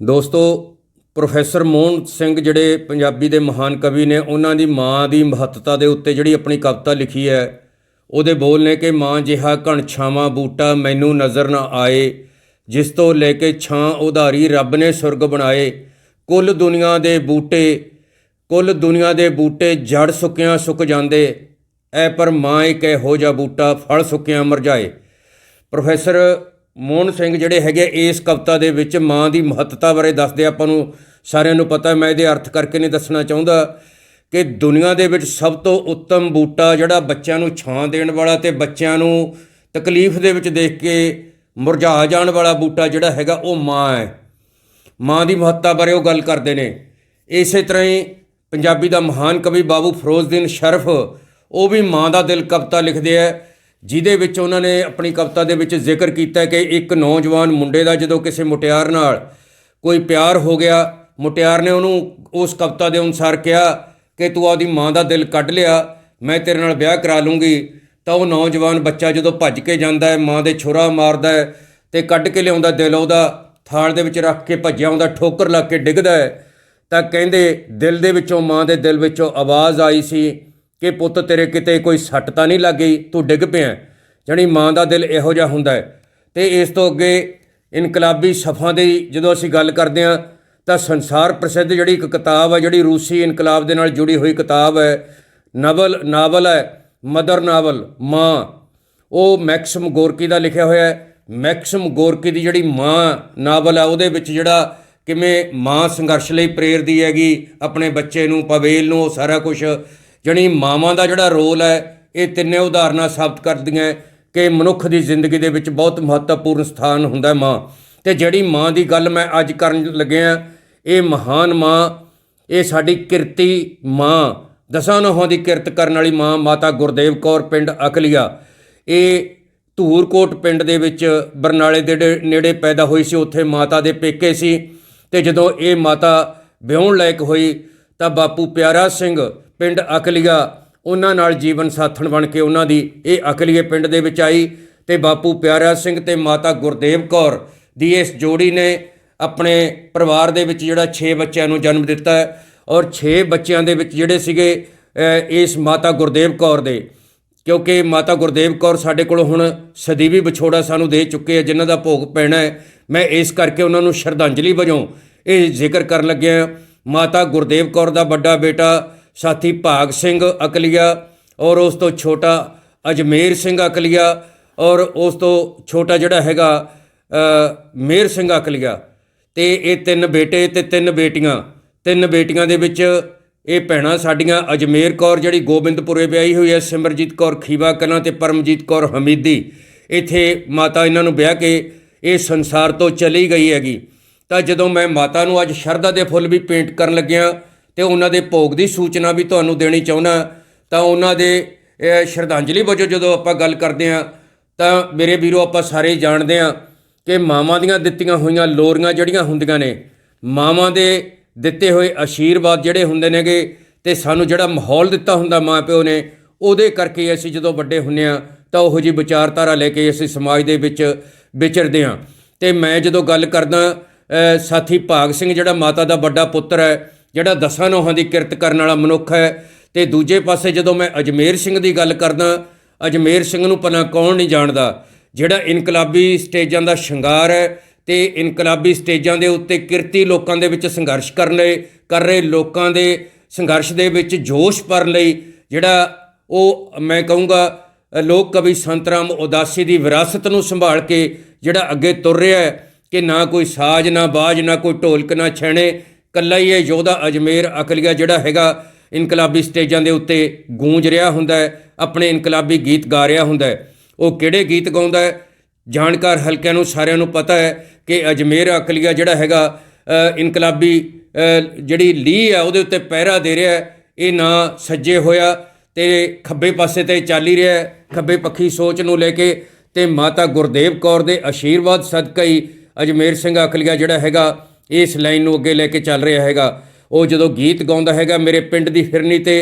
ਦੋਸਤੋ, ਪ੍ਰੋਫੈਸਰ ਮੋਹਨ ਸਿੰਘ ਜਿਹੜੇ ਪੰਜਾਬੀ ਦੇ ਮਹਾਨ ਕਵੀ ਨੇ, ਉਹਨਾਂ ਦੀ ਮਾਂ ਦੀ ਮਹੱਤਤਾ ਦੇ ਉੱਤੇ ਜਿਹੜੀ ਆਪਣੀ ਕਵਿਤਾ ਲਿਖੀ ਹੈ, ਉਹਦੇ ਬੋਲ ਨੇ ਕਿ ਮਾਂ ਜਿਹਾ ਘਣਛਾਵਾਂ ਬੂਟਾ ਮੈਨੂੰ ਨਜ਼ਰ ਨਾ ਆਏ, ਜਿਸ ਤੋਂ ਲੈ ਕੇ ਛਾਂ ਉਧਾਰੀ ਰੱਬ ਨੇ ਸੁਰਗ ਬਣਾਏ। ਕੁੱਲ ਦੁਨੀਆ ਦੇ ਬੂਟੇ, ਕੁੱਲ ਦੁਨੀਆ ਦੇ ਬੂਟੇ ਜੜ ਸੁੱਕਿਆਂ ਸੁੱਕ ਜਾਂਦੇ, ਐ ਪਰ ਮਾਂ ਇੱਕ ਇਹੋ ਜਿਹਾ ਬੂਟਾ ਫਲ ਸੁੱਕਿਆਂ ਮਰਝਾਏ ਪ੍ਰੋਫੈਸਰ ਮੋਹਨ ਸਿੰਘ ਜਿਹੜੇ ਹੈਗੇ ਇਸ ਕਵਿਤਾ ਦੇ ਵਿੱਚ ਮਾਂ ਦੀ ਮਹੱਤਤਾ ਬਾਰੇ ਦੱਸਦੇ ਆਪਾਂ ਨੂੰ ਸਾਰਿਆਂ ਨੂੰ ਪਤਾ, ਮੈਂ ਇਹਦੇ ਅਰਥ ਕਰਕੇ ਨਹੀਂ ਦੱਸਣਾ ਚਾਹੁੰਦਾ ਕਿ ਦੁਨੀਆ ਦੇ ਵਿੱਚ ਸਭ ਤੋਂ ਉੱਤਮ ਬੂਟਾ ਜਿਹੜਾ ਬੱਚਿਆਂ ਨੂੰ ਛਾਂ ਦੇਣ ਵਾਲਾ ਤੇ ਬੱਚਿਆਂ ਨੂੰ ਤਕਲੀਫ ਦੇ ਵਿੱਚ ਦੇਖ ਕੇ ਮੁਰਝਾ ਜਾਣ ਵਾਲਾ ਬੂਟਾ ਜਿਹੜਾ ਹੈਗਾ, ਉਹ ਮਾਂ ਹੈ। ਮਾਂ ਦੀ ਮਹੱਤਤਾ ਬਾਰੇ ਉਹ ਗੱਲ ਕਰਦੇ ਨੇ। ਇਸੇ ਤਰ੍ਹਾਂ ਹੀ ਪੰਜਾਬੀ ਦਾ ਮਹਾਨ ਕਵੀ ਬਾਬੂ ਫਿਰੋਜ਼ਦੀਨ ਸ਼ਰਫ, ਉਹ ਵੀ ਮਾਂ ਦਾ ਦਿਲ ਕਵਿਤਾ ਲਿਖਦੇ ਆ। ਜਿਹਦੇ ਵਿੱਚ ਉਹਨਾਂ ਨੇ ਆਪਣੀ ਕਵਿਤਾ ਦੇ ਵਿੱਚ ਜ਼ਿਕਰ ਕੀਤਾ ਕਿ ਇੱਕ ਨੌਜਵਾਨ ਮੁੰਡੇ ਦਾ ਜਦੋਂ ਕਿਸੇ ਮੁਟਿਆਰ ਨਾਲ ਕੋਈ ਪਿਆਰ ਹੋ ਗਿਆ, ਮੁਟਿਆਰ ਨੇ ਉਹਨੂੰ ਉਸ ਕਵਿਤਾ ਦੇ ਅਨੁਸਾਰ ਕਿਹਾ ਕਿ ਤੂੰ ਆਪਦੀ ਮਾਂ ਦਾ ਦਿਲ ਕੱਢ ਲਿਆ, ਮੈਂ ਤੇਰੇ ਨਾਲ ਵਿਆਹ ਕਰਾ ਲੂੰਗੀ। ਤਾਂ ਉਹ ਨੌਜਵਾਨ ਬੱਚਾ ਜਦੋਂ ਭੱਜ ਕੇ ਜਾਂਦਾ ਹੈ, ਮਾਂ ਦੇ ਛੁਰਾ ਮਾਰਦਾ ਹੈ ਤੇ ਕੱਢ ਕੇ ਲਿਆਉਂਦਾ ਦਿਲ ਉਹਦਾ, ਥਾਲ ਦੇ ਵਿੱਚ ਰੱਖ ਕੇ ਭੱਜਿਆ ਹੁੰਦਾ ਠੋਕਰ ਲੱਗ ਕੇ ਡਿੱਗਦਾ ਹੈ। ਤਾਂ ਕਹਿੰਦੇ ਦਿਲ ਦੇ ਵਿੱਚੋਂ, ਮਾਂ ਦੇ ਦਿਲ ਵਿੱਚੋਂ ਆਵਾਜ਼ ਆਈ ਸੀ ਕਿ ਪੁੱਤ ਤੇਰੇ ਕਿਤੇ ਕੋਈ ਸੱਟ ਤਾਂ ਨਹੀਂ ਲੱਗ ਗਈ? ਤੂੰ ਡਿੱਗ ਪਿਆ। ਜਾਣੀ ਮਾਂ ਦਾ ਦਿਲ ਇਹੋ ਜਿਹਾ ਹੁੰਦਾ ਹੈ। ਤੇ ਇਸ ਤੋਂ ਅੱਗੇ ਇਨਕਲਾਬੀ ਸਫਾਂ ਦੀ ਜਦੋਂ ਅਸੀਂ ਗੱਲ ਕਰਦੇ ਹਾਂ, ਤਾਂ ਸੰਸਾਰ ਪ੍ਰਸਿੱਧ ਜਿਹੜੀ ਇੱਕ ਕਿਤਾਬ ਹੈ, ਜਿਹੜੀ ਰੂਸੀ ਇਨਕਲਾਬ ਦੇ ਨਾਲ ਜੁੜੀ ਹੋਈ ਕਿਤਾਬ ਹੈ, ਨਵਲ, ਨਾਵਲ ਹੈ, ਮਦਰ ਨਾਵਲ, ਮਾਂ। ਉਹ ਮੈਕਸਮ ਗੋਰਕੀ ਦਾ ਲਿਖਿਆ ਹੋਇਆ ਹੈ। ਮੈਕਸਮ ਗੋਰਕੀ ਦੀ ਜਿਹੜੀ ਮਾਂ ਨਾਵਲ ਹੈ, ਉਹਦੇ ਵਿੱਚ ਜਿਹੜਾ ਕਿਵੇਂ ਮਾਂ ਸੰਘਰਸ਼ ਲਈ ਪ੍ਰੇਰਦੀ ਹੈਗੀ, ਆਪਣੇ ਬੱਚੇ ਨੂੰ, ਪਵੇਲ ਨੂੰ, ਉਹ ਸਾਰਾ ਕੁਝ ਜਣੀ ਮਾਵਾਂ ਦਾ ਜਿਹੜਾ ਰੋਲ ਹੈ, ਇਹ ਤਿੰਨੇ ਉਦਾਹਰਨਾਂ ਸਾਬਤ ਕਰਦੀਆਂ ਕਿ ਮਨੁੱਖ ਦੀ ਜ਼ਿੰਦਗੀ ਦੇ ਵਿੱਚ ਬਹੁਤ ਮਹੱਤਵਪੂਰਨ ਸਥਾਨ ਹੁੰਦਾ ਹੈ ਮਾਂ। ਤੇ ਜਿਹੜੀ ਮਾਂ ਦੀ ਗੱਲ ਮੈਂ ਅੱਜ ਕਰਨ ਲੱਗਿਆ ਇਹ ਮਹਾਨ ਮਾਂ, ਇਹ ਸਾਡੀ ਕਿਰਤੀ ਮਾਂ, ਦਸਾਂ ਨੋਹਾਂ ਦੀ ਕਿਰਤ ਕਰਨ ਵਾਲੀ ਮਾਂ ਮਾਤਾ ਗੁਰਦੇਵ ਕੌਰ ਪਿੰਡ ਅਕਲੀਆ। ਇਹ ਧੂਰਕੋਟ ਪਿੰਡ ਦੇ ਵਿੱਚ ਬਰਨਾਲੇ ਦੇ ਨੇੜੇ ਪੈਦਾ ਹੋਈ ਸੀ, ਉੱਥੇ ਮਾਤਾ ਦੇ ਪੇਕੇ ਸੀ। ਤੇ ਜਦੋਂ ਇਹ ਮਾਤਾ ਵਿਆਹਣ ਲਾਇਕ ਹੋਈ, ਤਾਂ ਬਾਪੂ ਪਿਆਰਾ ਸਿੰਘ ਪਿੰਡ ਅਕਲੀਆ ਉਹਨਾਂ ਨਾਲ ਜੀਵਨ ਸਾਥਣ ਬਣ ਕੇ ਉਹਨਾਂ ਦੀ ਇਹ ਅਕਲੀਏ ਪਿੰਡ ਦੇ ਵਿੱਚ ਆਈ ਤੇ ਬਾਪੂ ਪਿਆਰਾ ਸਿੰਘ ਤੇ ਮਾਤਾ ਗੁਰਦੇਵ ਕੌਰ ਦੀ ਇਸ ਜੋੜੀ ਨੇ ਆਪਣੇ ਪਰਿਵਾਰ ਦੇ ਵਿੱਚ ਜਿਹੜਾ 6 ਬੱਚਿਆਂ ਨੂੰ ਜਨਮ ਦਿੱਤਾ ਔਰ 6 ਬੱਚਿਆਂ ਦੇ ਵਿੱਚ ਜਿਹੜੇ ਸੀਗੇ ਇਸ ਮਾਤਾ ਗੁਰਦੇਵ ਕੌਰ ਦੇ। ਕਿਉਂਕਿ ਮਾਤਾ ਗੁਰਦੇਵ ਕੌਰ ਸਾਡੇ ਕੋਲ ਹੁਣ ਸਦੀਵੀ ਵਿਛੋੜਾ ਸਾਨੂੰ ਦੇ ਚੁੱਕੇ ਆ, ਜਿਨ੍ਹਾਂ ਦਾ ਭੋਗ ਪੈਣਾ ਹੈ। ਮੈਂ ਇਸ ਕਰਕੇ ਉਹਨਾਂ ਨੂੰ ਸ਼ਰਧਾਂਜਲੀ ਵਜੋਂ ਇਹ ਜ਼ਿਕਰ ਕਰਨ ਲੱਗਿਆ ਮਾਤਾ ਗੁਰਦੇਵ ਕੌਰ ਦਾ ਵੱਡਾ ਬੇਟਾ ਸਾਥੀ ਭਾਗ ਸਿੰਘ ਅਕਲੀਆ ਔਰ ਉਸ ਤੋਂ ਛੋਟਾ ਅਜਮੇਰ ਸਿੰਘ ਅਕਲੀਆ ਔਰ ਉਸ ਤੋਂ ਛੋਟਾ ਜਿਹੜਾ ਹੈਗਾ ਮੇਰ ਸਿੰਘ ਅਕਲੀਆ। ਤੇ ਇਹ ਤਿੰਨ ਬੇਟੇ ਤੇ ਤਿੰਨ ਬੇਟੀਆਂ। ਤਿੰਨ ਬੇਟੀਆਂ ਦੇ ਵਿੱਚ ਇਹ ਭੈਣਾਂ ਸਾਡੀਆਂ ਅਜਮੇਰ ਕੌਰ ਜਿਹੜੀ ਗੋਬਿੰਦਪੁਰੇ ਵਿਆਹੀ ਹੋਈ ਹੈ, ਸਿਮਰਜੀਤ ਕੌਰ ਖੀਵਾ ਕਲਾਂ ਤੇ ਪਰਮਜੀਤ ਕੌਰ ਹਮੀਦੀ। ਇੱਥੇ ਮਾਤਾ ਇਹਨਾਂ ਨੂੰ ਵਿਆਹ ਕੇ ਇਹ ਸੰਸਾਰ ਤੋਂ ਚਲੀ ਗਈ ਹੈਗੀ। ਤਾਂ ਜਦੋਂ ਮੈਂ ਮਾਤਾ ਨੂੰ ਅੱਜ ਸ਼ਰਧਾ ਦੇ ਫੁੱਲ ਵੀ ਪੇਂਟ ਕਰਨ ਲੱਗਿਆ ਤੇ ਉਹਨਾਂ ਦੇ ਭੋਗ ਦੀ ਸੂਚਨਾ ਵੀ ਤੁਹਾਨੂੰ ਦੇਣੀ ਚਾਹੁੰਦਾ ਤਾਂ ਉਹਨਾਂ ਦੇ ਸ਼ਰਧਾਂਜਲੀ ਵਜੋਂ ਜਦੋਂ ਆਪਾਂ ਗੱਲ ਕਰਦੇ ਹਾਂ, ਤਾਂ ਮੇਰੇ ਵੀਰੋ ਆਪਾਂ ਸਾਰੇ ਜਾਣਦੇ ਹਾਂ ਕਿ ਮਾਵਾਂ ਦੀਆਂ ਦਿੱਤੀਆਂ ਹੋਈਆਂ ਲੋਰੀਆਂ ਜਿਹੜੀਆਂ ਹੁੰਦੀਆਂ ਨੇ, ਮਾਵਾਂ ਦੇ ਦਿੱਤੇ ਹੋਏ ਆਸ਼ੀਰਵਾਦ ਜਿਹੜੇ ਹੁੰਦੇ ਨੇਗੇ ਤੇ ਸਾਨੂੰ ਜਿਹੜਾ ਮਾਹੌਲ ਦਿੱਤਾ ਹੁੰਦਾ ਮਾਂ ਪਿਓ ਨੇ, ਉਹਦੇ ਕਰਕੇ ਅਸੀਂ ਜਦੋਂ ਵੱਡੇ ਹੁੰਨੇ ਆ ਤਾਂ ਉਹੋ ਜੀ ਵਿਚਾਰਧਾਰਾ ਲੈ ਕੇ ਅਸੀਂ ਸਮਾਜ ਦੇ ਵਿੱਚ ਵਿਚਰਦੇ ਹਾਂ। ਤੇ ਮੈਂ ਜਦੋਂ ਗੱਲ ਕਰਦਾ ਸਾਥੀ ਭਾਗ ਸਿੰਘ ਜਿਹੜਾ ਮਾਤਾ ਦਾ ਵੱਡਾ ਪੁੱਤਰ ਹੈ ਜਿਹੜਾ ਦਸਾਂ ਨੋਹਾਂ ਦੀ ਕਿਰਤ ਕਰਨ ਵਾਲਾ ਮਨੁੱਖ ਹੈ, ਤੇ ਦੂਜੇ ਪਾਸੇ ਜਦੋਂ ਮੈਂ ਅਜਮੇਰ ਸਿੰਘ ਦੀ ਗੱਲ ਕਰਦਾ, ਅਜਮੇਰ ਸਿੰਘ ਨੂੰ ਭਲਾ ਕੌਣ ਨਹੀਂ ਜਾਣਦਾ? ਜਿਹੜਾ ਇਨਕਲਾਬੀ ਸਟੇਜਾਂ ਦਾ ਸ਼ਿੰਗਾਰ ਹੈ ਤੇ ਇਨਕਲਾਬੀ ਸਟੇਜਾਂ ਦੇ ਉੱਤੇ ਕਿਰਤੀ ਲੋਕਾਂ ਦੇ ਵਿੱਚ ਸੰਘਰਸ਼ ਕਰਨ ਲਈ, ਕਰ ਰਹੇ ਲੋਕਾਂ ਦੇ ਸੰਘਰਸ਼ ਦੇ ਵਿੱਚ ਜੋਸ਼ ਭਰਨ ਲਈ, ਜਿਹੜਾ ਉਹ, ਮੈਂ ਕਹੂੰਗਾ, ਲੋਕ ਕਵੀ ਸੰਤਰਾਮ ਉਦਾਸੀ ਦੀ ਵਿਰਾਸਤ ਨੂੰ ਸੰਭਾਲ ਕੇ ਜਿਹੜਾ ਅੱਗੇ ਤੁਰ ਰਿਹਾ ਹੈ, ਕਿ ਨਾ ਕੋਈ ਸਾਜ਼, ਨਾ ਬਾਜ, ਨਾ ਕੋਈ ਢੋਲਕ, ਨਾ ਛੈਣੇ ਕੱਲਾ ਹੀ ਇਹ ਯੋਧਾ ਅਜਮੇਰ ਅਕਲੀਆ ਜਿਹੜਾ ਹੈਗਾ, ਇਨਕਲਾਬੀ ਸਟੇਜਾਂ ਦੇ ਉੱਤੇ ਗੂੰਜ ਰਿਹਾ ਹੁੰਦਾ ਹੈ, ਆਪਣੇ ਇਨਕਲਾਬੀ ਗੀਤ ਗਾ ਰਿਹਾ ਹੁੰਦਾ ਹੈ। ਉਹ ਕਿਹੜੇ ਗੀਤ ਗਾਉਂਦਾ ਹੈ? ਜਾਣਕਾਰ ਹਲਕਿਆਂ ਨੂੰ ਸਾਰਿਆਂ ਨੂੰ ਪਤਾ ਹੈ ਕਿ ਅਜਮੇਰ ਅਕਲੀਆ ਜਿਹੜਾ ਹੈਗਾ ਇਨਕਲਾਬੀ ਜਿਹੜੀ ਲੀਹ ਹੈ, ਉਹਦੇ ਉੱਤੇ ਪਹਿਰਾ ਦੇ ਰਿਹਾ ਹੈ। ਇਹ ਨਾ ਸੱਜੇ ਹੋਇਆ ਤੇ ਖੱਬੇ ਪਾਸੇ ਤੇ ਚੱਲ ਹੀ ਰਿਹਾ ਹੈ। ਖੱਬੇ ਪੱਖੀ ਸੋਚ ਨੂੰ ਲੈ ਕੇ ਤੇ ਮਾਤਾ ਗੁਰਦੇਵ ਕੌਰ ਦੇ ਆਸ਼ੀਰਵਾਦ ਸਦਕਾ ਹੀ ਅਜਮੇਰ ਸਿੰਘ ਅਕਲੀਆ ਜਿਹੜਾ ਹੈਗਾ ਇਸ ਲਾਈਨ ਨੂੰ ਅੱਗੇ ਲੈ ਕੇ ਚੱਲ ਰਿਹਾ ਹੈਗਾ। ਉਹ ਜਦੋਂ ਗੀਤ ਗਾਉਂਦਾ ਹੈਗਾ ਮੇਰੇ ਪਿੰਡ ਦੀ ਫਿਰਨੀ ਤੇ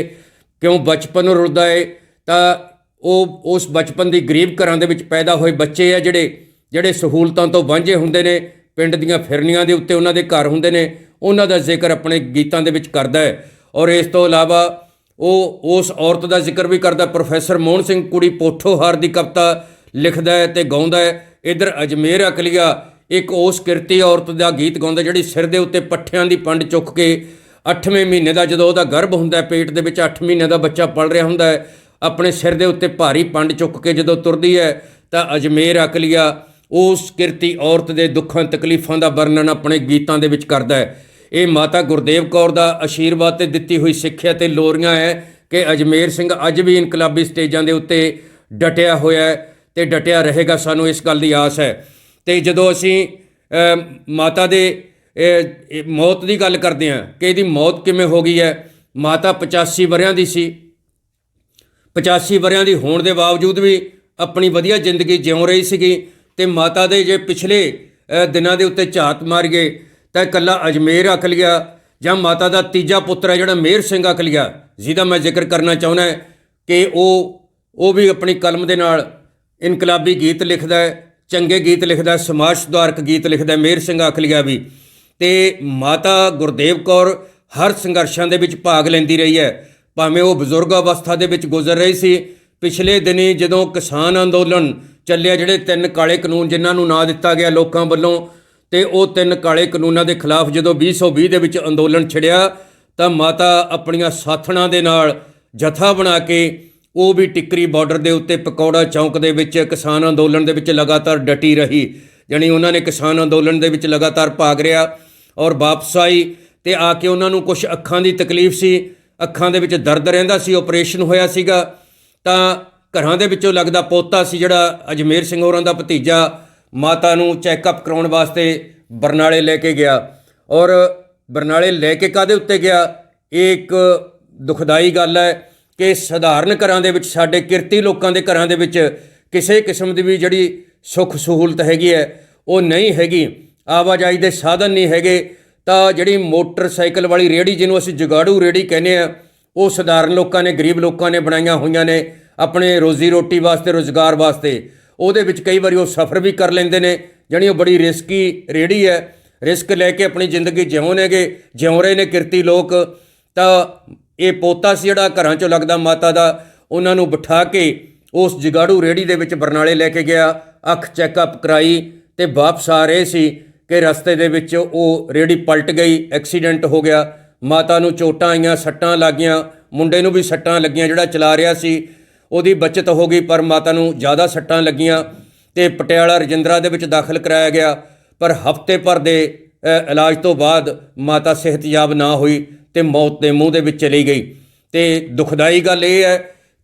ਕਿਉਂ ਬਚਪਨ ਰੁਲਦਾ ਏ, ਤਾਂ ਉਹ ਉਸ ਬਚਪਨ ਦੀ ਗਰੀਬ ਘਰਾਂ ਦੇ ਵਿੱਚ ਪੈਦਾ ਹੋਏ ਬੱਚੇ ਆ ਜਿਹੜੇ ਜਿਹੜੇ ਸਹੂਲਤਾਂ ਤੋਂ ਵਾਂਝੇ ਹੁੰਦੇ ਨੇ, ਪਿੰਡ ਦੀਆਂ ਫਿਰਨੀਆਂ ਦੇ ਉੱਤੇ ਉਹਨਾਂ ਦੇ ਘਰ ਹੁੰਦੇ ਨੇ, ਉਹਨਾਂ ਦਾ ਜ਼ਿਕਰ ਆਪਣੇ ਗੀਤਾਂ ਦੇ ਵਿੱਚ ਕਰਦਾ ਹੈ। ਔਰ ਇਸ ਤੋਂ ਇਲਾਵਾ ਉਹ ਉਸ ਔਰਤ ਦਾ ਜ਼ਿਕਰ ਵੀ ਕਰਦਾ, ਪ੍ਰੋਫੈਸਰ ਮੋਹਨ ਸਿੰਘ ਕੁੜੀ ਪੋਠੋਹਾਰ ਦੀ ਕਵਿਤਾ ਲਿਖਦਾ ਹੈ ਤੇ ਗਾਉਂਦਾ ਹੈ, ਇਧਰ ਅਜਮੇਰ ਅਕਲੀਆ ਇੱਕ ਉਸ ਕਿਰਤੀ ਔਰਤ ਦਾ ਗੀਤ ਗਾਉਂਦਾ ਜਿਹੜੀ ਸਿਰ ਦੇ ਉੱਤੇ ਪੱਠਿਆਂ ਦੀ ਪੰਡ ਚੁੱਕ ਕੇ 8ਵੇਂ ਮਹੀਨੇ ਦਾ ਜਦੋਂ ਉਹਦਾ ਗਰਭ ਹੁੰਦਾ ਹੈ, ਪੇਟ ਦੇ ਵਿੱਚ 8 ਮਹੀਨੇ ਦਾ ਬੱਚਾ ਪਲ ਰਿਹਾ ਹੁੰਦਾ ਹੈ, ਆਪਣੇ ਸਿਰ ਦੇ ਉੱਤੇ ਭਾਰੀ ਪੰਡ ਚੁੱਕ ਕੇ ਜਦੋਂ ਤੁਰਦੀ ਹੈ, ਤਾਂ ਅਜਮੇਰ ਅਕਲੀਆ ਉਸ ਕਿਰਤੀ ਔਰਤ ਦੇ ਦੁੱਖਾਂ, ਤਕਲੀਫਾਂ ਦਾ ਵਰਣਨ ਆਪਣੇ ਗੀਤਾਂ ਦੇ ਵਿੱਚ ਕਰਦਾ ਹੈ। ਇਹ ਮਾਤਾ ਗੁਰਦੇਵ ਕੌਰ ਦਾ ਆਸ਼ੀਰਵਾਦ ਤੇ ਦਿੱਤੀ ਹੋਈ ਸਿੱਖਿਆ ਤੇ ਲੋਰੀਆਂ ਹੈ ਕਿ ਅਜਮੇਰ ਸਿੰਘ ਅੱਜ ਵੀ ਇਨਕਲਾਬੀ ਸਟੇਜਾਂ ਦੇ ਉੱਤੇ ਡਟਿਆ ਹੋਇਆ ਹੈ ਤੇ ਡਟਿਆ ਰਹੇਗਾ, ਸਾਨੂੰ ਇਸ ਗੱਲ ਦੀ ਆਸ ਹੈ। ਤੇ ਜਦੋਂ ਅਸੀਂ ਮਾਤਾ ਦੇ ਮੌਤ ਦੀ ਗੱਲ ਕਰਦੇ ਹਾਂ ਕਿ ਇਹਦੀ ਮੌਤ ਕਿਵੇਂ ਹੋ ਗਈ ਹੈ, ਮਾਤਾ 85 ਵਰਿਆਂ ਦੀ ਸੀ। 85 ਵਰਿਆਂ ਦੀ ਹੋਣ ਦੇ ਬਾਵਜੂਦ ਵੀ ਆਪਣੀ ਵਧੀਆ ਜ਼ਿੰਦਗੀ ਜਿਉਂ ਰਹੀ ਸੀਗੀ ਤੇ ਮਾਤਾ ਦੇ ਜੇ ਪਿਛਲੇ ਦਿਨਾਂ ਦੇ ਉੱਤੇ ਝਾਤ ਮਾਰ ਗਏ, ਤਾਂ ਇਕੱਲਾ ਅਜਮੇਰ ਅਕਲੀਆ ਜਾਂ ਮਾਤਾ ਦਾ ਤੀਜਾ ਪੁੱਤਰ ਹੈ ਜਿਹੜਾ ਮੇਰ ਸਿੰਘ ਅਕਲੀਆ ਜਿਹਦਾ ਮੈਂ ਜ਼ਿਕਰ ਕਰਨਾ ਚਾਹੁੰਦਾ ਕਿ ਉਹ ਉਹ ਵੀ ਆਪਣੀ ਕਲਮ ਦੇ ਨਾਲ ਇਨਕਲਾਬੀ ਗੀਤ ਲਿਖਦਾ ਹੈ ਚੰਗੇ ਗੀਤ ਲਿਖਦਾ ਹੈ ਸਮਾਜ ਸੁਧਾਰਕ ਗੀਤ ਲਿਖਦਾ ਹੈ ਮੇਰ ਸਿੰਘ ਅਕਲੀਆ ਵੀ। ਤੇ ਮਾਤਾ ਗੁਰਦੇਵ ਕੌਰ ਹਰ ਸੰਘਰਸ਼ਾਂ ਦੇ ਵਿੱਚ ਭਾਗ ਲੈਂਦੀ ਰਹੀ ਹੈ। ਭਾਵੇਂ ਉਹ ਬਜ਼ੁਰਗ ਅਵਸਥਾ ਦੇ ਵਿੱਚ ਗੁਜ਼ਰ ਰਹੀ ਸੀ, ਪਿਛਲੇ ਦਿਨੀ ਜਦੋਂ ਕਿਸਾਨ ਅੰਦੋਲਨ ਚੱਲਿਆ, ਜਿਹੜੇ ਤਿੰਨ ਕਾਲੇ ਕਾਨੂੰਨ ਜਿਨ੍ਹਾਂ ਨੂੰ ਨਾਂ ਦਿੱਤਾ ਗਿਆ ਲੋਕਾਂ ਵੱਲੋਂ, ਤੇ ਉਹ ਤਿੰਨ ਕਾਲੇ ਕਾਨੂੰਨਾਂ ਦੇ ਖਿਲਾਫ ਜਦੋਂ 2020 ਦੇ ਵਿੱਚ ਅੰਦੋਲਨ ਛਿੜਿਆ, ਤਾਂ ਮਾਤਾ ਆਪਣੀਆਂ ਸਾਥਣਾਂ ਦੇ ਨਾਲ ਜਥਾ ਬਣਾ ਕੇ ਉਹ ਵੀ ਟਿੱਕਰੀ ਬਾਰਡਰ ਦੇ ਉੱਤੇ ਪਕੌੜਾ ਚੌਂਕ ਦੇ ਵਿੱਚ ਕਿਸਾਨ ਅੰਦੋਲਨ ਦੇ ਵਿੱਚ ਲਗਾਤਾਰ ਡਟੀ ਰਹੀ, ਜਾਣੀ ਉਹਨਾਂ ਨੇ ਕਿਸਾਨ ਅੰਦੋਲਨ ਦੇ ਵਿੱਚ ਲਗਾਤਾਰ ਭਾਗ ਰਿਹਾ ਔਰ ਵਾਪਸ ਆਈ ਤੇ ਆ ਕੇ ਉਹਨਾਂ ਨੂੰ ਕੁਝ ਅੱਖਾਂ ਦੀ ਤਕਲੀਫ ਸੀ, ਅੱਖਾਂ ਦੇ ਵਿੱਚ ਦਰਦ ਰਹਿੰਦਾ ਸੀ ਆਪਰੇਸ਼ਨ ਹੋਇਆ ਸੀਗਾ, ਤਾਂ ਘਰਾਂ ਦੇ ਵਿੱਚੋਂ ਲੱਗਦਾ ਪੋਤਾ ਸੀ ਜਿਹੜਾ ਅਜਮੇਰ ਸਿੰਘ ਹੋਰਾਂ ਦਾ ਭਤੀਜਾ ਮਾਤਾ ਨੂੰ ਚੈੱਕਅਪ ਕਰਾਉਣ ਵਾਸਤੇ ਬਰਨਾਲੇ ਲੈ ਕੇ ਗਿਆ ਔਰ ਬਰਨਾਲੇ ਲੈ ਕੇ ਕਾਦੇ ਉੱਤੇ ਗਿਆ? ਇਹ ਇੱਕ ਦੁਖਦਾਈ ਗੱਲ ਹੈ। ਕਿ ਸਧਾਰਨ ਘਰਾਂ ਦੇ ਵਿੱਚ, ਸਾਡੇ ਕਿਰਤੀ ਲੋਕਾਂ ਦੇ ਘਰਾਂ ਦੇ ਵਿੱਚ ਕਿਸੇ ਕਿਸਮ ਦੀ ਵੀ ਜਿਹੜੀ ਸੁੱਖ ਸਹੂਲਤ ਹੈਗੀ ਹੈ, ਉਹ ਨਹੀਂ ਹੈਗੀ। ਆਵਾਜਾਈ ਦੇ ਸਾਧਨ ਨਹੀਂ ਹੈਗੇ। ਤਾਂ ਜਿਹੜੀ ਮੋਟਰਸਾਈਕਲ ਵਾਲੀ ਰੇੜੀ ਜਿਹਨੂੰ ਅਸੀਂ ਜਗਾੜੂ ਰੇੜੀ ਕਹਿੰਦੇ ਆ ਉਹ ਸਧਾਰਨ ਲੋਕਾਂ ਨੇ, ਗਰੀਬ ਲੋਕਾਂ ਨੇ ਬਣਾਈਆਂ ਹੋਈਆਂ ਨੇ ਆਪਣੇ ਰੋਜ਼ੀ ਰੋਟੀ ਵਾਸਤੇ, ਰੋਜ਼ਗਾਰ ਵਾਸਤੇ। ਉਹਦੇ ਵਿੱਚ ਕਈ ਵਾਰੀ ਉਹ ਸਫ਼ਰ ਵੀ ਕਰ ਲੈਂਦੇ ਨੇ। ਜਾਣੀ ਉਹ ਬੜੀ ਰਿਸਕੀ ਰੇੜੀ ਹੈ। ਰਿਸਕ ਲੈ ਕੇ ਆਪਣੀ ਜ਼ਿੰਦਗੀ ਜਿਉਂ ਨੇਗੇ ਜਿਉਂ ਰਹੇ ਨੇ ਕਿਰਤੀ ਲੋਕ। ਤਾਂ ਇਹ ਪੋਤਾ ਸੀ ਜਿਹੜਾ ਘਰਾਂ ਚੋਂ ਲੱਗਦਾ ਮਾਤਾ ਦਾ, ਉਹਨਾਂ ਨੂੰ ਬਿਠਾ ਕੇ ਉਸ ਜਗਾੜੂ ਰੇੜੀ ਦੇ ਵਿੱਚ ਬਰਨਾਲੇ ਲੈ ਕੇ ਗਿਆ, ਅੱਖ ਚੈੱਕਅਪ ਕਰਾਈ ਤੇ ਵਾਪਸ ਆ ਰਹੇ ਸੀ ਕਿ ਰਸਤੇ ਦੇ ਵਿੱਚ ਉਹ ਰੇੜੀ ਪਲਟ ਗਈ, ਐਕਸੀਡੈਂਟ ਹੋ ਗਿਆ। ਮਾਤਾ ਨੂੰ ਚੋਟਾਂ ਆਈਆਂ, ਸੱਟਾਂ ਲੱਗੀਆਂ, ਮੁੰਡੇ ਨੂੰ ਵੀ ਸੱਟਾਂ ਲੱਗੀਆਂ ਜਿਹੜਾ ਚਲਾ ਰਿਹਾ ਸੀ। ਉਹਦੀ ਬਚਤ ਹੋ ਗਈ, ਪਰ ਮਾਤਾ ਨੂੰ ਜ਼ਿਆਦਾ ਸੱਟਾਂ ਲੱਗੀਆਂ ਤੇ ਪਟਿਆਲਾ ਰਜਿੰਦਰਾ ਦੇ ਵਿੱਚ ਦਾਖਲ ਕਰਾਇਆ ਗਿਆ। ਪਰ ਹਫ਼ਤੇ ਭਰ ਦੇ ਇਲਾਜ ਤੋਂ ਬਾਅਦ ਮਾਤਾ ਸਿਹਤਯਾਬ ਨਾ ਹੋਈ। ਤੇ ਮੌਤ ਦੇ ਮੂੰਹ ਦੇ ਵਿੱਚ ਚਲੀ ਗਈ। ਤੇ ਦੁਖਦਾਈ ਗੱਲ ਇਹ ਹੈ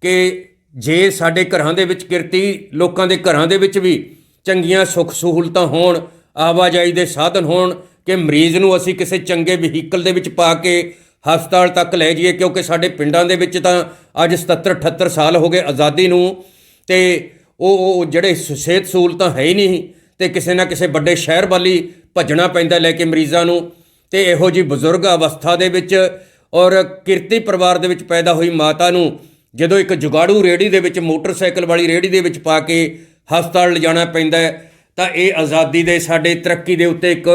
ਕਿ ਜੇ ਸਾਡੇ ਘਰਾਂ ਦੇ ਵਿੱਚ ਕਿਰਤੀ, ਲੋਕਾਂ ਦੇ ਘਰਾਂ ਦੇ ਵਿੱਚ ਵੀ ਚੰਗੀਆਂ ਸੁੱਖ ਸਹੂਲਤਾਂ ਹੋਣ, ਆਵਾਜਾਈ ਦੇ ਸਾਧਨ ਹੋਣ, ਕਿ ਮਰੀਜ਼ ਨੂੰ ਅਸੀਂ ਕਿਸੇ ਚੰਗੇ ਵਹੀਕਲ ਦੇ ਵਿੱਚ ਪਾ ਕੇ ਹਸਪਤਾਲ ਤੱਕ ਲੈ ਜਾਈਏ, ਕਿਉਂਕਿ ਸਾਡੇ ਪਿੰਡਾਂ ਦੇ ਵਿੱਚ ਤਾਂ ਅੱਜ 77 78 ਸਾਲ ਹੋ ਗਏ ਆਜ਼ਾਦੀ ਨੂੰ, ਤੇ ਉਹ ਉਹ ਜਿਹੜੇ ਸਿਹਤ ਸਹੂਲਤਾਂ ਹੈ ਹੀ ਨਹੀਂ, ਤੇ ਕਿਸੇ ਨਾ ਕਿਸੇ ਵੱਡੇ ਸ਼ਹਿਰ ਵਾਲੀ ਭੱਜਣਾ ਪੈਂਦਾ ਲੈ ਕੇ ਮਰੀਜ਼ਾਂ ਨੂੰ। ਤੇ ਇਹੋ ਜੀ ਬਜ਼ੁਰਗ ਅਵਸਥਾ ਦੇ ਵਿੱਚ ਔਰ ਕਿਰਤੀ ਪਰਿਵਾਰ ਦੇ ਵਿੱਚ ਪੈਦਾ ਹੋਈ ਮਾਤਾ ਨੂੰ ਜਦੋਂ ਇੱਕ ਜੁਗਾੜੂ ਰੇੜੀ ਦੇ ਵਿੱਚ, ਮੋਟਰਸਾਈਕਲ ਵਾਲੀ ਰੇੜੀ ਦੇ ਵਿੱਚ ਪਾ ਕੇ ਹਸਪਤਾਲ ਲਿਜਾਣਾ ਪੈਂਦਾ ਤਾਂ ਇਹ ਆਜ਼ਾਦੀ ਦੇ ਸਾਡੇ ਤਰੱਕੀ ਦੇ ਉੱਤੇ ਇੱਕ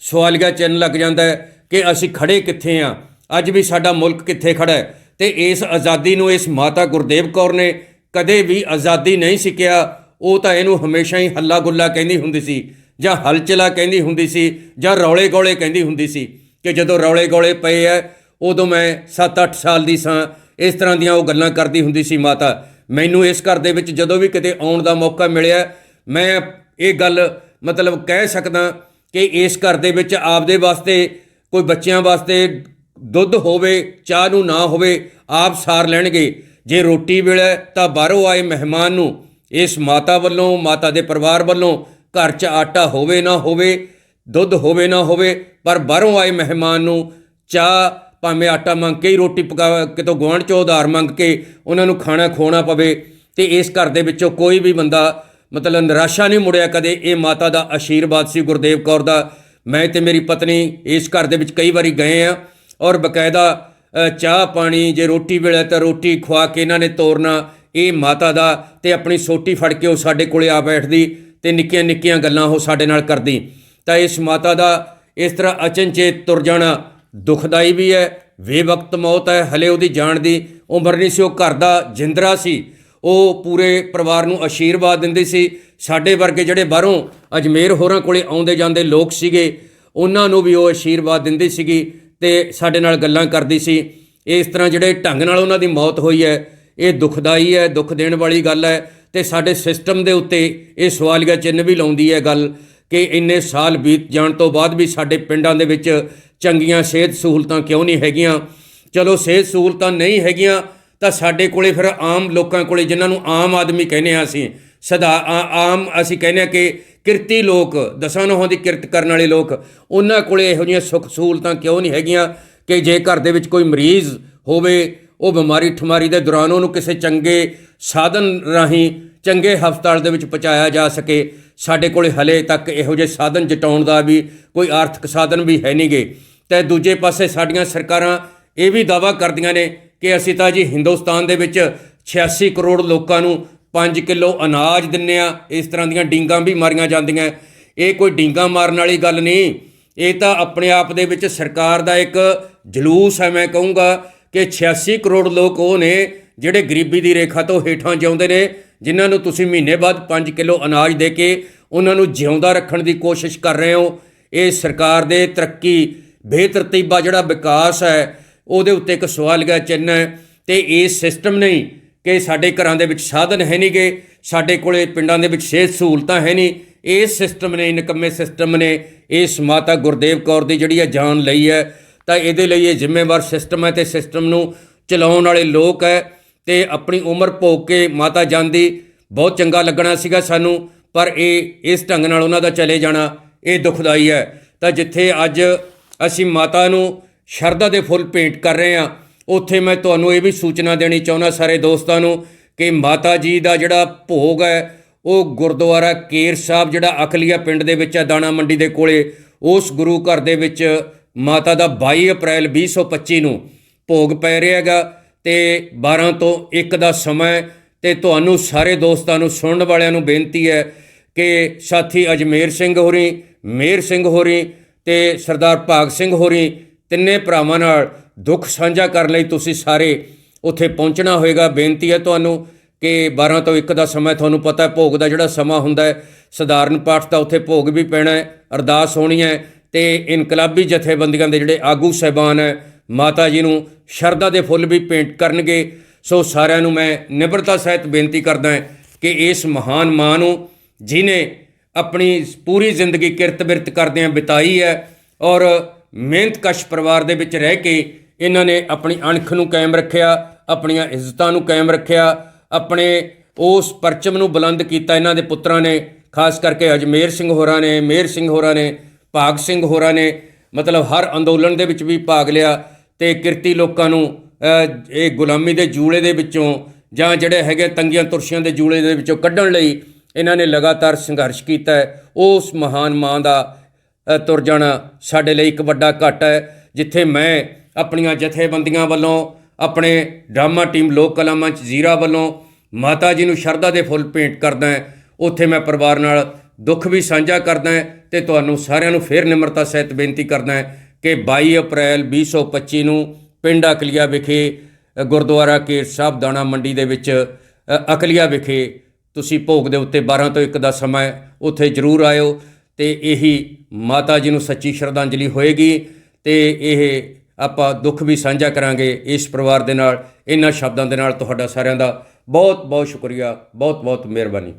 ਸਵਾਲੀਆ ਚਿੰਨ੍ਹ ਲੱਗ ਜਾਂਦਾ ਹੈ ਕਿ ਅਸੀਂ ਖੜੇ ਕਿੱਥੇ ਆ ਅੱਜ ਵੀ ਸਾਡਾ ਮੁਲਕ ਕਿੱਥੇ ਖੜਾ ਹੈ। ਤੇ ਇਸ ਆਜ਼ਾਦੀ ਨੂੰ ਇਸ ਮਾਤਾ ਗੁਰਦੇਵ ਕੌਰ ਨੇ ਕਦੇ ਵੀ ਆਜ਼ਾਦੀ ਨਹੀਂ ਸਿੱਕਿਆ ਉਹ ਤਾਂ ਇਹਨੂੰ ਹਮੇਸ਼ਾ ਹੀ ਹੱਲਾ ਗੁੱਲਾ ਕਹਿੰਦੀ ਹੁੰਦੀ ਸੀ। ਜਾਂ ਹਲਚਲਾ ਕਹਿੰਦੀ ਹੁੰਦੀ ਸੀ ਜਾਂ ਰੌਲੇ ਗੋਲੇ ਕਹਿੰਦੀ ਹੁੰਦੀ ਸੀ ਕਿ ਜਦੋਂ ਰੌਲੇ ਗੋਲੇ ਪਏ ਐ, ਉਦੋਂ ਮੈਂ 7-8 ਸਾਲ ਦੀ ਸਾਂ। ਇਸ ਤਰ੍ਹਾਂ ਦੀਆਂ ਉਹ ਗੱਲਾਂ ਕਰਦੀ ਹੁੰਦੀ ਸੀ ਮਾਤਾ। ਮੈਨੂੰ ਇਸ ਘਰ ਦੇ ਵਿੱਚ ਜਦੋਂ ਵੀ ਕਿਤੇ ਆਉਣ ਦਾ ਮੌਕਾ ਮਿਲਿਆ, ਮੈਂ ਇਹ ਗੱਲ ਮਤਲਬ ਕਹਿ ਸਕਦਾ ਕਿ ਇਸ ਘਰ ਦੇ ਵਿੱਚ ਆਪਦੇ ਵਾਸਤੇ, ਕੋਈ ਬੱਚਿਆਂ ਵਾਸਤੇ ਦੁੱਧ ਹੋਵੇ, ਚਾਹ ਨੂੰ ਨਾ ਹੋਵੇ, ਆਪ ਸਾਰ ਲੈਣਗੇ। ਜੇ ਰੋਟੀ ਵੇਲੇ ਤਾਂ ਬਾਹਰੋਂ ਆਏ ਮਹਿਮਾਨ ਨੂੰ, ਇਸ ਮਾਤਾ ਵੱਲੋਂ, ਮਾਤਾ ਦੇ ਪਰਿਵਾਰ ਵੱਲੋਂ ਘਰ 'ਚ ਆਟਾ ਹੋਵੇ ਨਾ ਹੋਵੇ, ਦੁੱਧ ਹੋਵੇ ਨਾ ਹੋਵੇ, ਪਰ ਬਾਹਰੋਂ ਆਏ ਮਹਿਮਾਨ ਨੂੰ ਚਾਹ, ਭਾਵੇਂ ਆਟਾ ਮੰਗ ਕੇ ਹੀ ਰੋਟੀ ਪਕਾ, ਕਿਤੋਂ ਗੁਆਂਢ ਚੋਂ ਉਧਾਰ ਮੰਗ ਕੇ ਉਹਨਾਂ ਨੂੰ ਖਾਣਾ ਖਵਾਉਣਾ ਪਵੇ, ਤੇ ਇਸ ਘਰ ਦੇ ਵਿੱਚੋਂ ਕੋਈ ਵੀ ਬੰਦਾ ਮਤਲਬ ਨਿਰਾਸ਼ਾ ਨਹੀਂ ਮੁੜਿਆ ਕਦੇ, ਇਹ ਮਾਤਾ ਦਾ ਆਸ਼ੀਰਵਾਦ ਸੀ ਗੁਰਦੇਵ ਕੌਰ ਦਾ। ਮੈਂ ਤੇ ਮੇਰੀ ਪਤਨੀ ਇਸ ਘਰ ਦੇ ਵਿੱਚ ਕਈ ਵਾਰੀ ਗਏ ਆ ਔਰ ਬਕਾਇਦਾ ਚਾਹ ਪਾਣੀ, ਜੇ ਰੋਟੀ ਵੇਲੇ ਤਾਂ ਰੋਟੀ ਖਵਾ ਕੇ ਇਹਨਾਂ ਨੇ ਤੋਰਨਾ, ਇਹ ਮਾਤਾ ਦਾ ਤੇ ਆਪਣੀ ਸੋਟੀ ਫੜ ਕੇ ਉਹ ਸਾਡੇ ਕੋਲੇ ਆ ਬੈਠਦੀ। ਤੇ ਨਿੱਕੀਆਂ ਨਿੱਕੀਆਂ ਗੱਲਾਂ ਉਹ ਸਾਡੇ ਨਾਲ ਕਰਦੀ। ਤਾਂ ਇਸ ਮਾਤਾ ਦਾ ਇਸ ਤਰ੍ਹਾਂ ਅਚਨਚੇਤ ਤੁਰ ਜਾਣਾ ਦੁਖਦਾਈ ਵੀ ਹੈ। ਬੇਵਕਤ ਮੌਤ ਹੈ, ਹਲੇ ਉਹਦੀ ਜਾਣ ਦੀ ਉਮਰ ਨਹੀਂ ਸੀ, ਉਹ ਘਰ ਦਾ ਜਿੰਦਰਾ ਸੀ। ਉਹ ਪੂਰੇ ਪਰਿਵਾਰ ਨੂੰ ਆਸ਼ੀਰਵਾਦ ਦਿੰਦੀ ਸੀ। ਸਾਡੇ ਵਰਗੇ ਜਿਹੜੇ ਬਾਹਰੋਂ ਅਜਮੇਰ ਹੋਰਾਂ ਕੋਲੇ ਆਉਂਦੇ ਜਾਂਦੇ ਲੋਕ ਸੀਗੇ, ਉਹਨਾਂ ਨੂੰ ਵੀ ਉਹ ਆਸ਼ੀਰਵਾਦ ਦਿੰਦੀ ਸੀਗੀ ਤੇ ਸਾਡੇ ਨਾਲ ਗੱਲਾਂ ਕਰਦੀ ਸੀ। ਇਸ ਤਰ੍ਹਾਂ ਜਿਹੜੇ ਢੰਗ ਨਾਲ ਉਹਨਾਂ ਦੀ ਮੌਤ ਹੋਈ ਹੈ, ਇਹ ਦੁਖਦਾਈ ਹੈ, ਦੁੱਖ ਦੇਣ ਵਾਲੀ ਗੱਲ ਹੈ। ਤੇ ਸਾਡੇ ਸਿਸਟਮ ਦੇ ਉੱਤੇ ਇਹ ਸਵਾਲੀਆ ਚਿੰਨ੍ਹ ਵੀ ਲਾਉਂਦੀ ਹੈ ਗੱਲ ਕਿ ਇੰਨੇ ਸਾਲ ਬੀਤ ਜਾਣ ਤੋਂ ਬਾਅਦ ਵੀ ਸਾਡੇ ਪਿੰਡਾਂ ਦੇ ਵਿੱਚ ਚੰਗੀਆਂ ਸਿਹਤ ਸਹੂਲਤਾਂ ਕਿਉਂ ਨਹੀਂ ਹੈਗੀਆਂ? ਚਲੋ ਸਿਹਤ ਸਹੂਲਤਾਂ ਨਹੀਂ ਹੈਗੀਆਂ ਤਾਂ ਸਾਡੇ ਕੋਲੇ ਫਿਰ ਆਮ ਲੋਕਾਂ ਕੋਲੇ ਜਿਨ੍ਹਾਂ ਨੂੰ ਆਮ ਆਦਮੀ ਕਹਿੰਦੇ ਆ ਅਸੀਂ, ਸਦਾ ਆ- ਆਮ ਅਸੀਂ ਕਹਿੰਦੇ ਆ ਕਿ ਕਿਰਤੀ ਲੋਕ, ਦਸਾਂ ਨੋਹਾਂ ਦੀ ਕਿਰਤ ਕਰਨ ਵਾਲੇ ਲੋਕ, ਉਹਨਾਂ ਕੋਲੇ ਇਹੋ ਜਿਹੀਆਂ ਸੁੱਖ ਸਹੂਲਤਾਂ ਕਿਉਂ ਨਹੀਂ ਹੈਗੀਆਂ ਕਿ ਜੇ ਘਰ ਦੇ ਵਿੱਚ ਕੋਈ ਮਰੀਜ਼ ਹੋਵੇ ਉਹ ਬਿਮਾਰੀ ਠਮਾਰੀ ਦੇ ਦੌਰਾਨ ਉਹਨੂੰ ਕਿਸੇ ਚੰਗੇ ਸਾਧਨ ਰਾਹੀਂ ਚੰਗੇ ਹਸਪਤਾਲ ਦੇ ਵਿੱਚ ਪਹੁੰਚਾਇਆ ਜਾ ਸਕੇ। ਸਾਡੇ ਕੋਲੇ ਹਲੇ ਤੱਕ ਇਹੋ ਜਿਹੇ ਸਾਧਨ ਜਟਾਉਣ ਦਾ ਵੀ ਕੋਈ ਆਰਥਿਕ ਸਾਧਨ ਵੀ ਹੈ ਨਹੀਂਗੇ। ਤੇ ਦੂਜੇ ਪਾਸੇ ਸਾਡੀਆਂ ਸਰਕਾਰਾਂ ਇਹ ਵੀ ਦਾਵਾ ਕਰਦੀਆਂ ਨੇ ਕਿ ਅਸੀਂ ਤਾਂ ਜੀ ਹਿੰਦੁਸਤਾਨ ਦੇ ਵਿੱਚ 86 ਕਰੋੜ ਲੋਕਾਂ ਨੂੰ 5 ਕਿਲੋ ਅਨਾਜ ਦਿੰਨੇ ਆ। ਇਸ ਤਰ੍ਹਾਂ ਦੀਆਂ ਡਿੰਗਾਂ ਵੀ ਮਾਰੀਆਂ ਜਾਂਦੀਆਂ। ਇਹ ਕੋਈ ਡਿੰਗਾਂ ਮਾਰਨ ਵਾਲੀ ਗੱਲ ਨਹੀਂ। ਇਹ ਤਾਂ ਆਪਣੇ ਆਪ ਦੇ ਵਿੱਚ ਸਰਕਾਰ ਦਾ ਇੱਕ ਜਲੂਸ ਹੈ, ਮੈਂ ਕਹੂੰਗਾ। ਕਿ 86 ਕਰੋੜ ਲੋਕ ਉਹ ਨੇ ਜਿਹੜੇ ਗਰੀਬੀ ਦੀ ਰੇਖਾ ਤੋਂ ਹੇਠਾਂ ਜਿਉਂਦੇ ਨੇ, ਜਿਨ੍ਹਾਂ ਨੂੰ ਤੁਸੀਂ ਮਹੀਨੇ ਬਾਅਦ 5 ਕਿਲੋ ਅਨਾਜ ਦੇ ਕੇ ਉਹਨਾਂ ਨੂੰ ਜਿਉਂਦਾ ਰੱਖਣ ਦੀ ਕੋਸ਼ਿਸ਼ ਕਰ ਰਹੇ ਹੋ। ਇਹ ਸਰਕਾਰ ਦੇ ਤਰੱਕੀ, ਬੇਤਰਤੀਬਾ ਜਿਹੜਾ ਵਿਕਾਸ ਹੈ, ਉਹਦੇ ਉੱਤੇ ਇੱਕ ਸਵਾਲੀਆ ਚਿੰਨ੍ਹ ਹੈ ਤੇ ਇਹ ਸਿਸਟਮ ਨਹੀਂ ਕਿ ਸਾਡੇ ਘਰਾਂ ਦੇ ਵਿੱਚ ਸਾਧਨ ਹੈ ਨਹੀਂਗੇ ਸਾਡੇ ਕੋਲੇ ਪਿੰਡਾਂ ਦੇ ਵਿੱਚ ਸਿਹਤ ਸਹੂਲਤਾਂ ਹੈ ਨਹੀਂ। ਇਹ ਸਿਸਟਮ ਨੇ ਨਿਕੰਮੇ ਸਿਸਟਮ ਨੇ, ਇਸ ਮਾਤਾ ਗੁਰਦੇਵ ਕੌਰ ਦੀ ਜਿਹੜੀ ਹੈ ਜਾਨ ਲਈ ਹੈ ਤਾਂ ਇਹਦੇ ਲਈ ਇਹ ਜ਼ਿੰਮੇਵਾਰ ਸਿਸਟਮ ਹੈ ਤੇ ਸਿਸਟਮ ਨੂੰ ਚਲਾਉਣ ਵਾਲੇ ਲੋਕ ਹੈ ਤੇ ਆਪਣੀ ਉਮਰ ਭੋਗ ਕੇ ਮਾਤਾ ਜਾਂਦੀ ਬਹੁਤ ਚੰਗਾ ਲੱਗਣਾ ਸੀਗਾ ਸਾਨੂੰ, ਪਰ ਇਹ ਇਸ ਢੰਗ ਨਾਲ ਉਹਨਾਂ ਦਾ ਚਲੇ ਜਾਣਾ, ਇਹ ਦੁਖਦਾਈ ਹੈ। ਤਾਂ ਜਿੱਥੇ ਅੱਜ ਅਸੀਂ ਮਾਤਾ ਨੂੰ ਸ਼ਰਧਾ ਦੇ ਫੁੱਲ ਭੇਂਟ ਕਰ ਰਹੇ ਹਾਂ, ਉੱਥੇ ਮੈਂ ਤੁਹਾਨੂੰ ਇਹ ਵੀ ਸੂਚਨਾ ਦੇਣੀ ਚਾਹੁੰਦਾ ਸਾਰੇ ਦੋਸਤਾਂ ਨੂੰ ਕਿ ਮਾਤਾ ਜੀ ਦਾ ਜਿਹੜਾ ਭੋਗ ਹੈ, ਉਹ ਗੁਰਦੁਆਰਾ ਕੇਰ ਸਾਹਿਬ ਜਿਹੜਾ ਅਕਲੀਆ ਪਿੰਡ ਦੇ ਵਿੱਚ ਹੈ, ਦਾਣਾ ਮੰਡੀ ਦੇ ਕੋਲੇ, ਉਸ ਗੁਰੂ ਘਰ ਦੇ ਵਿੱਚ ਮਾਤਾ ਦਾ 22 ਅਪ੍ਰੈਲ 2025 ਨੂੰ ਭੋਗ ਪੈ ਰਿਹਾ ਹੈਗਾ ਤੇ 12 ਤੋਂ 1 ਦਾ ਸਮਾਂ ਹੈ ਤੇ ਤੁਹਾਨੂੰ ਸਾਰੇ ਦੋਸਤਾਂ ਨੂੰ ਸੁਣਨ ਵਾਲਿਆਂ ਨੂੰ ਬੇਨਤੀ ਹੈ ਕਿ ਸਾਥੀ ਅਜਮੇਰ ਸਿੰਘ ਹੋਰੀ ਮੇਰ ਸਿੰਘ ਹੋਰੀ ਤੇ ਸਰਦਾਰ ਭਾਗ ਸਿੰਘ ਹੋਰੀ ਤਿੰਨੇ ਭਰਾਵਾਂ ਨਾਲ ਦੁੱਖ ਸਾਂਝਾ ਕਰਨ ਲਈ ਤੁਸੀਂ ਸਾਰੇ ਉੱਥੇ ਪਹੁੰਚਣਾ ਹੋਏਗਾ। ਬੇਨਤੀ ਹੈ ਤੁਹਾਨੂੰ ਕਿ 12 ਤੋਂ 1 ਦਾ ਸਮਾਂ ਤੁਹਾਨੂੰ ਪਤਾ ਭੋਗ ਦਾ ਜਿਹੜਾ ਸਮਾਂ ਹੁੰਦਾ ਹੈ, ਸਧਾਰਨ ਪਾਠ ਦਾ ਉੱਥੇ ਭੋਗ ਵੀ ਪੈਣਾ ਹੈ, ਅਰਦਾਸ ਹੋਣੀ ਹੈ। ਤੇ ਇਨਕਲਾਬੀ ਜਥੇਬੰਦੀਆਂ ਦੇ ਜਿਹੜੇ ਆਗੂ ਸਹਿਬਾਨ ਹੈ ਮਾਤਾ ਜੀ ਨੂੰ ਸ਼ਰਧਾ ਦੇ ਫੁੱਲ ਵੀ ਭੇਂਟ ਕਰਨਗੇ। ਸੋ ਸਾਰਿਆਂ ਨੂੰ ਮੈਂ ਨਿਬਰਤਾ ਸਹਿਤ ਬੇਨਤੀ ਕਰਦਾ ਹਾਂ ਕਿ ਇਸ ਮਹਾਨ ਮਾਂ ਨੂੰ ਜਿਨੇ ਆਪਣੀ ਪੂਰੀ ਜ਼ਿੰਦਗੀ ਕਿਰਤ ਬਿਰਤ ਕਰਦਿਆਂ ਬਿਤਾਈ ਹੈ ਔਰ ਮਿਹਨਤਕਸ਼ ਪਰਿਵਾਰ ਦੇ ਵਿੱਚ ਰਹਿ ਕੇ ਇਹਨਾਂ ਨੇ ਆਪਣੀ ਅਣਖ ਨੂੰ ਕਾਇਮ ਰੱਖਿਆ, ਆਪਣੀਆਂ ਇੱਜ਼ਤਾਂ ਨੂੰ ਕਾਇਮ ਰੱਖਿਆ, ਆਪਣੇ ਉਸ ਪਰਚਮ ਨੂੰ ਬੁਲੰਦ ਕੀਤਾ ਇਹਨਾਂ ਦੇ ਪੁੱਤਰਾਂ ਨੇ, ਖਾਸ ਕਰਕੇ ਅਜਮੇਰ ਸਿੰਘ ਹੋਰਾਂ ਨੇ ਮੇਰ ਸਿੰਘ ਹੋਰਾਂ ਨੇ ਭਾਗ ਸਿੰਘ ਹੋਰਾਂ ਨੇ ਮਤਲਬ ਹਰ ਅੰਦੋਲਨ ਦੇ ਵਿੱਚ ਵੀ ਭਾਗ ਲਿਆ ਤੇ ਕਿਰਤੀ ਲੋਕਾਂ ਨੂੰ ਇਹ ਗੁਲਾਮੀ ਦੇ ਜੂਲੇ ਦੇ ਵਿੱਚੋਂ ਜਾਂ ਜਿਹੜੇ ਹੈਗੇ ਤੰਗੀਆਂ ਤੁਰਸ਼ੀਆਂ ਦੇ ਜੂਲੇ ਦੇ ਵਿੱਚੋਂ ਕੱਢਣ ਲਈ ਇਹਨਾਂ ਨੇ ਲਗਾਤਾਰ ਸੰਘਰਸ਼ ਕੀਤਾ ਹੈ। ਉਸ ਮਹਾਨ ਮਾਂ ਦਾ ਤੁਰ ਜਾਣਾ ਸਾਡੇ ਲਈ ਇੱਕ ਵੱਡਾ ਘਾਟਾ ਹੈ, ਜਿੱਥੇ ਮੈਂ ਆਪਣੀਆਂ ਜਥੇਬੰਦੀਆਂ ਵੱਲੋਂ, ਆਪਣੇ ਡਰਾਮਾ ਟੀਮ ਲੋਕ ਕਲਾ ਮੰਚ ਜ਼ੀਰਾ ਵੱਲੋਂ ਮਾਤਾ ਜੀ ਨੂੰ ਸ਼ਰਧਾ ਦੇ ਫੁੱਲ ਭੇਂਟ ਕਰਦਾ ਹਾਂ। ਉੱਥੇ ਮੈਂ ਪਰਿਵਾਰ ਨਾਲ ਦੁੱਖ ਵੀ ਸਾਂਝਾ ਕਰਦਾ ਹਾਂ ਤੇ ਤੁਹਾਨੂੰ ਸਾਰਿਆਂ ਨੂੰ ਫੇਰ ਨਿਮਰਤਾ ਸਹਿਤ ਬੇਨਤੀ ਕਰਦਾ ਹਾਂ ਕਿ 22 ਅਪ੍ਰੈਲ 2025 ਨੂੰ ਪਿੰਡ ਅਕਲੀਆ ਵਿਖੇ ਗੁਰਦੁਆਰਾ ਕੇਰ ਸਾਹਿਬ ਦਾਣਾ ਮੰਡੀ ਦੇ ਵਿੱਚ ਅ, ਅਕਲੀਆ ਵਿਖੇ ਤੁਸੀਂ ਭੋਗ ਦੇ ਉੱਤੇ 12 ਤੋਂ 1 ਦਾ ਸਮਾਂ ਉੱਥੇ ਜ਼ਰੂਰ ਆਇਓ ਤੇ ਇਹੀ ਮਾਤਾ ਜੀ ਨੂੰ ਸੱਚੀ ਸ਼ਰਧਾਂਜਲੀ ਹੋਏਗੀ ਤੇ ਇਹ ਆਪਾਂ ਦੁੱਖ ਵੀ ਸਾਂਝਾ ਕਰਾਂਗੇ ਇਸ ਪਰਿਵਾਰ ਦੇ ਨਾਲ ਇਹਨਾਂ ਸ਼ਬਦਾਂ ਦੇ ਨਾਲ ਤੁਹਾਡਾ ਸਾਰਿਆਂ ਦਾ ਬਹੁਤ ਬਹੁਤ ਸ਼ੁਕਰੀਆ ਬਹੁਤ ਬਹੁਤ ਮਿਹਰਬਾਨੀ।